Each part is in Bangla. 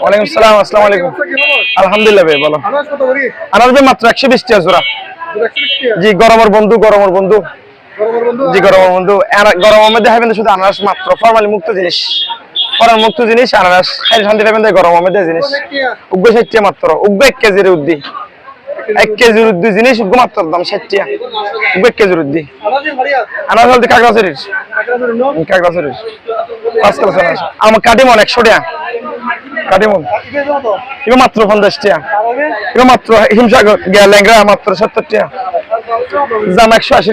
ওয়ালাইকুম সালাম আসসালামু আলাইকুম। আলহামদুলিল্লাহ ভাই বলো ভাই মাত্র একশো বিশ টাকা জোড়া। জি গরমের বন্ধু গরমের বন্ধু। জি গরমের বন্ধু। গরমের মধ্যে শুধু আনারস মাত্র ফরমালি মুক্ত জিনিস। ফরমাল মুক্ত জিনিস আনারস খাই শান্তি পাবেন গরমের মধ্যে জিনিস। উগ্র ষাটটিয়া মাত্র উগ্র এক কেজির উদ্দি এক কেজির উদ্দি জিনিস উগ্র মাত্র দাম ষাটটিয়া উগ্র এক কেজির উদ্দি আনারস হলদি কিলো আনারস আমার কাটিমন একশো টাকা কাটিমন একশো আশি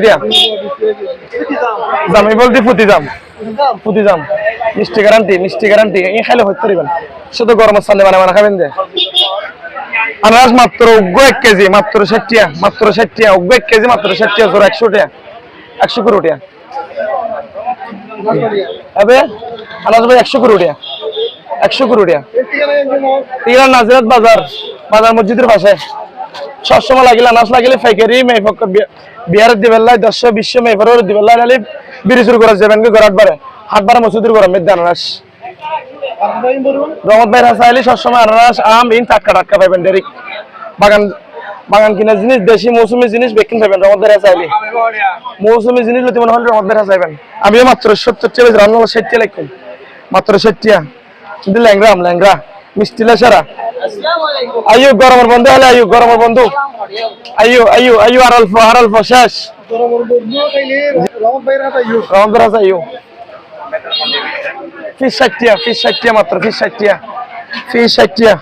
মিষ্টি খাইলে গরম সালে মানে মানে খাবেন যে। আনারস মাত্র উগ্র এক কেজি, মাত্র ষাটটিয়া মাত্র ষাটটিয়া উগ্র এক কেজি, মাত্র ষাটটিয়া জোর একশো টাকা একশো কুড়ি টাকা আনারস ভাই একশো কুড়ি টাকা একশো কুড়ি টাকা নাজিরাত বাজার বাজার মসজিদের পাশে। সবসময় লাগিলে আনাস লাগিলে ফাইকারি মেফক বিহারের দিবেল্লাই দশ বিশ্ব মেফরের দিবেল্লাই নালি বিড়ি শুরু করা যাবেন কি গরাট বারে। হাট বারে মসজিদের গরম মেদ আনারস রহমত ভাই রাসা আইলে সবসময় আনারস আম, ইন টাটকা টাটকা পাইবেন ডেরিক বাগান বাগান কিনা জিনিস, দেশি মৌসুমি জিনিস রহমত ভাই রাসা আইলে। মৌসুমি জিনিস লতি মনে হলে রাসা আইবেন। আমিও মাত্র সত্তর বেশি রান্না ষাট টাকা লাগবেন মাত্র ষাট কিন্তু ল্যাংরা আম ল্যাংরা মিষ্টি লাসারা আয়ু গরমের বন্ধু হলে আয়ু গরমের বন্ধু আয়ু আয়ু আয়ু আর অল্প আর অল্প শেষ বরাবর বন্ধু কইলে রহমত ভাইয়ের হাতে ইউ রহমত রাসা আয়ু ফিস ষাট টাকা ফিস ষাট টাকা মাত্র ফিস ষাট টাকা ফিস ষাট টাকা